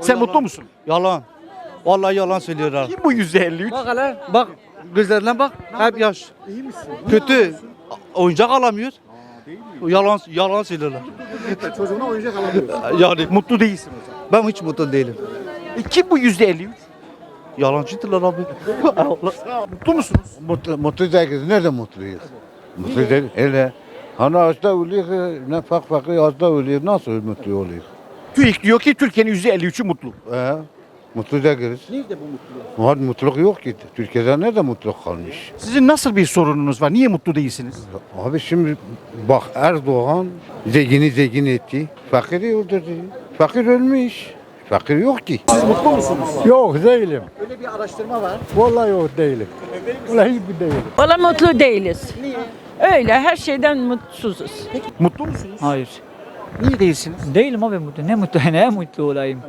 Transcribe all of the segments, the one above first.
Sen mutlu musun? Yalan. Vallahi yalan söylüyorlar. Kim bu %53? Bak hele bak gözlerine bak hep yaş. İyi misin? Kötü. Oyuncak alamıyor. Yalan yalan söylüyorlar. Çocuğuna oyuncak alamıyor. Yani Mutlu değilsin o zaman. ben hiç mutlu değilim. E kim bu %53? Yalancıdırlar abi. Allah. Mutlu musunuz? Mutlu, mutlu değiliz. Nerede mutluyuz? Mutlu değil. Hele. Hani hasta oluyor, ne fak fakir hasta oluyor. Nasıl mutlu oluyor? TÜİK diyor ki Türkiye'nin %53'ü mutlu. Ee, mutlu değiliz. Nerede bu mutluluk? Var mutluluk yok ki. Türkiye'de nerede mutluluk kalmış? Sizin nasıl bir sorununuz var? Niye mutlu değilsiniz? Abi şimdi bak Erdoğan zengini zengin etti. Fakiri öldürdü. Fakir ölmüş. Fakir yok ki. Siz mutlu musunuz? Yok değilim. Öyle bir araştırma var. Vallahi yok değilim. Vallahi hiçbir değilim. Valla mutlu değiliz. Öyle her şeyden mutsuzuz. Mutlu musunuz? Hayır. Niye değilsiniz? Değilim abi mutlu. Ne mutlu ne mutlu olayım.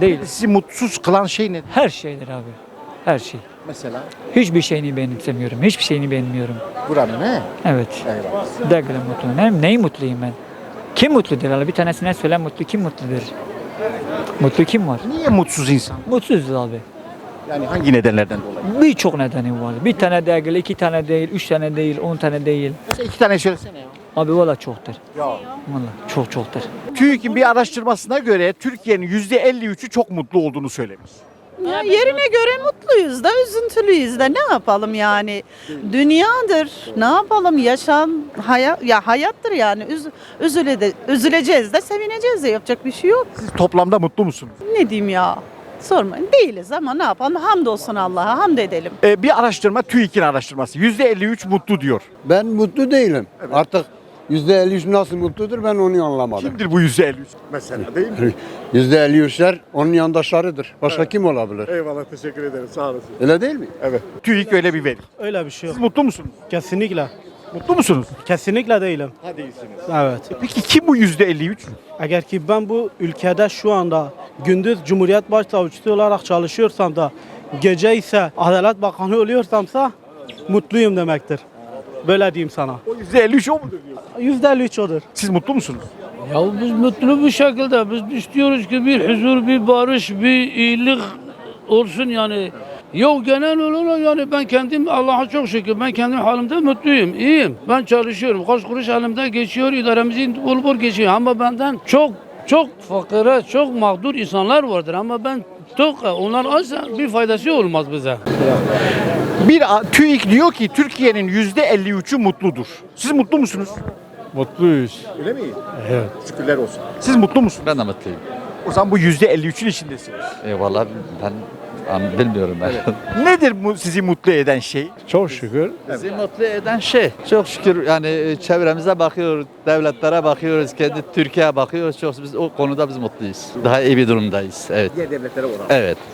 Değiliz. Sizi mutsuz kılan şey ne? Her şeydir abi. Her şey. Mesela? Hiçbir şeyini benimsemiyorum. Hiçbir şeyini beğenmiyorum. Buranın ne? Evet. Eyvallah. Değilim mutlu. Ne, neyi mutluyum ben? Kim mutludur? Allah bir tanesine söyle mutlu. Kim mutludur? Mutlu kim var? Niye mutsuz insan? Mutsuzuz abi. Yani hangi nedenlerden dolayı? Birçok nedeni var. Bir tane değil, iki tane değil, üç tane değil, on tane değil. Mesela iki tane söylesene ya. Abi valla çoktur. Ya. Valla çok çoktur. TÜİK'in bir araştırmasına göre Türkiye'nin %53'ü çok mutlu olduğunu söylemiş. Ya yerine göre mutluyuz da üzüntülüyüz de ne yapalım yani dünyadır ne yapalım yaşam hayat ya hayattır yani Üz, üzüle de, üzüleceğiz de sevineceğiz de yapacak bir şey yok Siz toplamda mutlu musunuz? ne diyeyim ya sormayın değiliz ama ne yapalım hamdolsun Allah'a hamd edelim. Ee, bir araştırma TÜİK'in araştırması. %53 mutlu diyor. Ben mutlu değilim. Artık yüzde elli üç nasıl mutludur ben onu anlamadım. Kimdir bu %53? Mesela değil mi? Yüzde elli üçler onun yandaşlarıdır. Başka kim olabilir? Eyvallah teşekkür ederim sağ olasın. Öyle değil mi? Evet. TÜİK öyle bir veri. Öyle bir şey Siz yok. mutlu musunuz? Kesinlikle. Mutlu musunuz? Kesinlikle değilim. Hadi iyisiniz. Evet. Peki kim bu %53? Eğer ki ben bu ülkede şu anda gündüz Cumhuriyet Başsavcısı olarak çalışıyorsam da gece ise Adalet Bakanı oluyorsamsa mutluyum demektir. Böyle diyeyim sana. O %53 o mudur diyor. Yüzde elli üç odur. Siz mutlu musunuz? Ya biz mutlu bir şekilde biz istiyoruz ki bir huzur, bir barış, bir iyilik olsun yani. Yok genel olarak yani ben kendim Allah'a çok şükür ben kendim halimde mutluyum, iyiyim. Ben çalışıyorum. Kaç kuruş elimde geçiyor, idaremizin bol bol geçiyor ama benden çok çok fakire, çok mağdur insanlar vardır ama ben çok onlar azsa bir faydası olmaz bize. Bir TÜİK diyor ki Türkiye'nin %53'ü mutludur. Siz mutlu musunuz? Mutluyuz. Öyle mi? Evet. Şükürler olsun. Siz mutlu musunuz? Ben de mutluyum. O zaman bu %53'ün içindesiniz. Eyvallah ben, ben bilmiyorum ben. Nedir bu sizi mutlu eden şey? Çok şükür. Bizi mutlu eden şey çok şükür yani e, çevremize bakıyoruz, devletlere bakıyoruz, kendi Türkiye'ye bakıyoruz. Çok biz o konuda biz mutluyuz. Daha iyi bir durumdayız. Evet. Diğer devletlere oranla. Evet.